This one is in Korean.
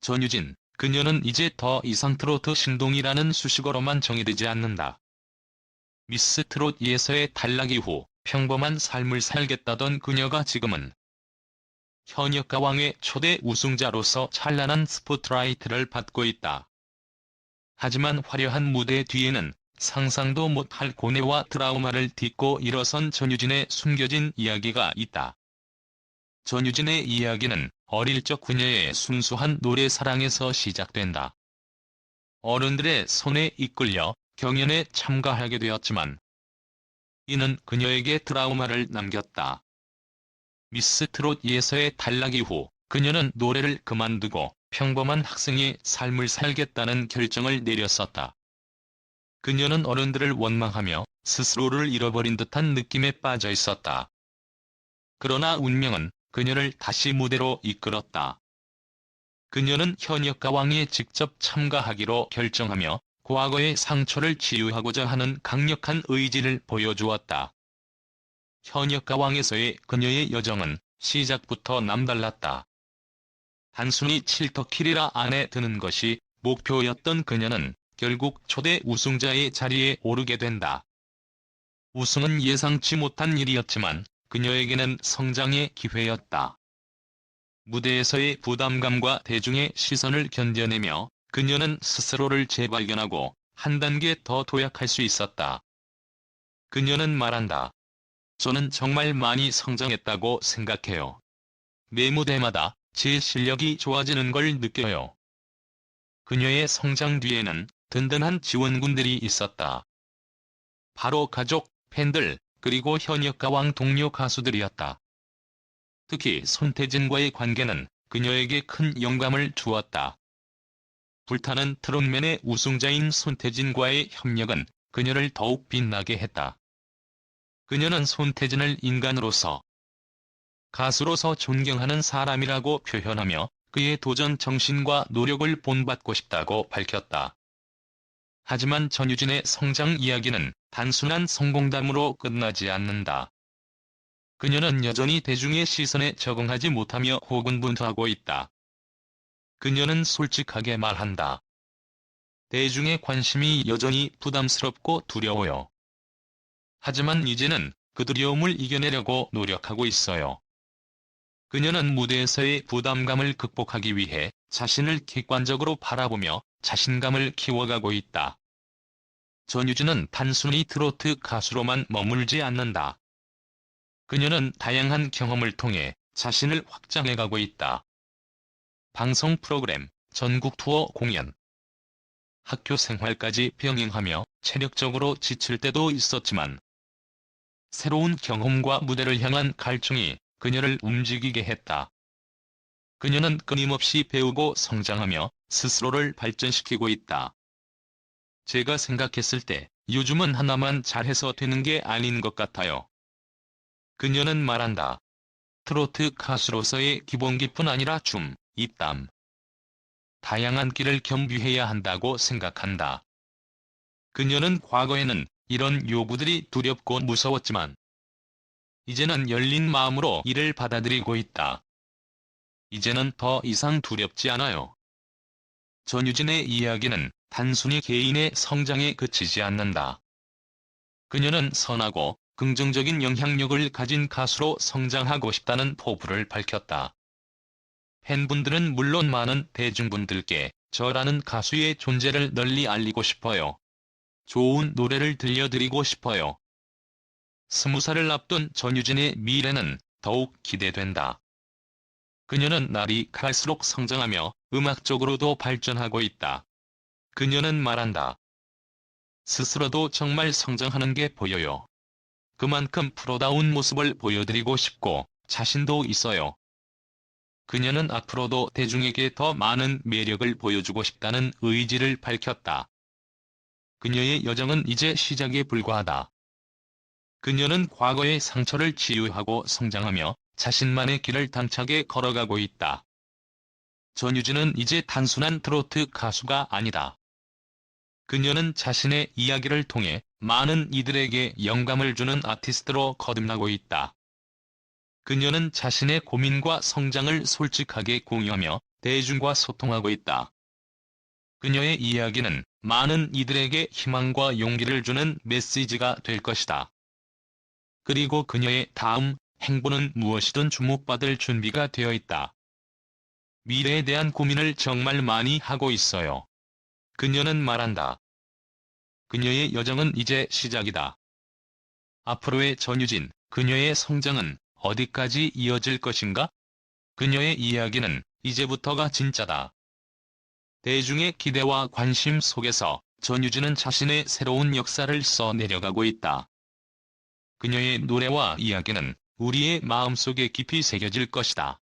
전유진, 그녀는 이제 더 이상 트로트 신동이라는 수식어로만 정의되지 않는다. 미스 트롯 예서의 탈락 이후 평범한 삶을 살겠다던 그녀가 지금은 현역 가왕의 초대 우승자로서 찬란한 스포트라이트를 받고 있다. 하지만 화려한 무대 뒤에는 상상도 못할 고뇌와 트라우마를 딛고 일어선 전유진의 숨겨진 이야기가 있다. 전유진의 이야기는 어릴 적 그녀의 순수한 노래 사랑에서 시작된다. 어른들의 손에 이끌려 경연에 참가하게 되었지만 이는 그녀에게 트라우마를 남겼다. 미스 트롯 예서의 탈락 이후 그녀는 노래를 그만두고 평범한 학생의 삶을 살겠다는 결정을 내렸었다. 그녀는 어른들을 원망하며 스스로를 잃어버린 듯한 느낌에 빠져 있었다. 그러나 운명은 그녀를 다시 무대로 이끌었다. 그녀는 현역 가왕에 직접 참가하기로 결정하며 과거의 상처를 치유하고자 하는 강력한 의지를 보여주었다. 현역 가왕에서의 그녀의 여정은 시작부터 남달랐다. 단순히 칠터킬이라 안에 드는 것이 목표였던 그녀는 결국 초대 우승자의 자리에 오르게 된다. 우승은 예상치 못한 일이었지만 그녀에게는 성장의 기회였다. 무대에서의 부담감과 대중의 시선을 견뎌내며 그녀는 스스로를 재발견하고 한 단계 더 도약할 수 있었다. 그녀는 말한다. 저는 정말 많이 성장했다고 생각해요. 매 무대마다 제 실력이 좋아지는 걸 느껴요. 그녀의 성장 뒤에는 든든한 지원군들이 있었다. 바로 가족, 팬들, 그리고 현역 가왕 동료 가수들이었다. 특히 손태진과의 관계는 그녀에게 큰 영감을 주었다. 불타는 트롯맨의 우승자인 손태진과의 협력은 그녀를 더욱 빛나게 했다. 그녀는 손태진을 인간으로서 가수로서 존경하는 사람이라고 표현하며 그의 도전 정신과 노력을 본받고 싶다고 밝혔다. 하지만 전유진의 성장 이야기는 단순한 성공담으로 끝나지 않는다. 그녀는 여전히 대중의 시선에 적응하지 못하며 고군분투하고 있다. 그녀는 솔직하게 말한다. 대중의 관심이 여전히 부담스럽고 두려워요. 하지만 이제는 그 두려움을 이겨내려고 노력하고 있어요. 그녀는 무대에서의 부담감을 극복하기 위해 자신을 객관적으로 바라보며 자신감을 키워가고 있다. 전유진은 단순히 트로트 가수로만 머물지 않는다. 그녀는 다양한 경험을 통해 자신을 확장해가고 있다. 방송 프로그램, 전국 투어 공연, 학교 생활까지 병행하며 체력적으로 지칠 때도 있었지만 새로운 경험과 무대를 향한 갈증이 그녀를 움직이게 했다. 그녀는 끊임없이 배우고 성장하며 스스로를 발전시키고 있다. 제가 생각했을 때 요즘은 하나만 잘해서 되는 게 아닌 것 같아요. 그녀는 말한다. 트로트 가수로서의 기본기뿐 아니라 춤, 입담. 다양한 길을 겸비해야 한다고 생각한다. 그녀는 과거에는 이런 요구들이 두렵고 무서웠지만 이제는 열린 마음으로 이를 받아들이고 있다. 이제는 더 이상 두렵지 않아요. 전유진의 이야기는 단순히 개인의 성장에 그치지 않는다. 그녀는 선하고 긍정적인 영향력을 가진 가수로 성장하고 싶다는 포부를 밝혔다. 팬분들은 물론 많은 대중분들께 저라는 가수의 존재를 널리 알리고 싶어요. 좋은 노래를 들려드리고 싶어요. 스무 살을 앞둔 전유진의 미래는 더욱 기대된다. 그녀는 날이 갈수록 성장하며 음악적으로도 발전하고 있다. 그녀는 말한다. 스스로도 정말 성장하는 게 보여요. 그만큼 프로다운 모습을 보여드리고 싶고 자신도 있어요. 그녀는 앞으로도 대중에게 더 많은 매력을 보여주고 싶다는 의지를 밝혔다. 그녀의 여정은 이제 시작에 불과하다. 그녀는 과거의 상처를 치유하고 성장하며 자신만의 길을 당차게 걸어가고 있다. 전유진은 이제 단순한 트로트 가수가 아니다. 그녀는 자신의 이야기를 통해 많은 이들에게 영감을 주는 아티스트로 거듭나고 있다. 그녀는 자신의 고민과 성장을 솔직하게 공유하며 대중과 소통하고 있다. 그녀의 이야기는 많은 이들에게 희망과 용기를 주는 메시지가 될 것이다. 그리고 그녀의 다음 행보는 무엇이든 주목받을 준비가 되어 있다. 미래에 대한 고민을 정말 많이 하고 있어요. 그녀는 말한다. 그녀의 여정은 이제 시작이다. 앞으로의 전유진, 그녀의 성장은 어디까지 이어질 것인가? 그녀의 이야기는 이제부터가 진짜다. 대중의 기대와 관심 속에서 전유진은 자신의 새로운 역사를 써 내려가고 있다. 그녀의 노래와 이야기는 우리의 마음속에 깊이 새겨질 것이다.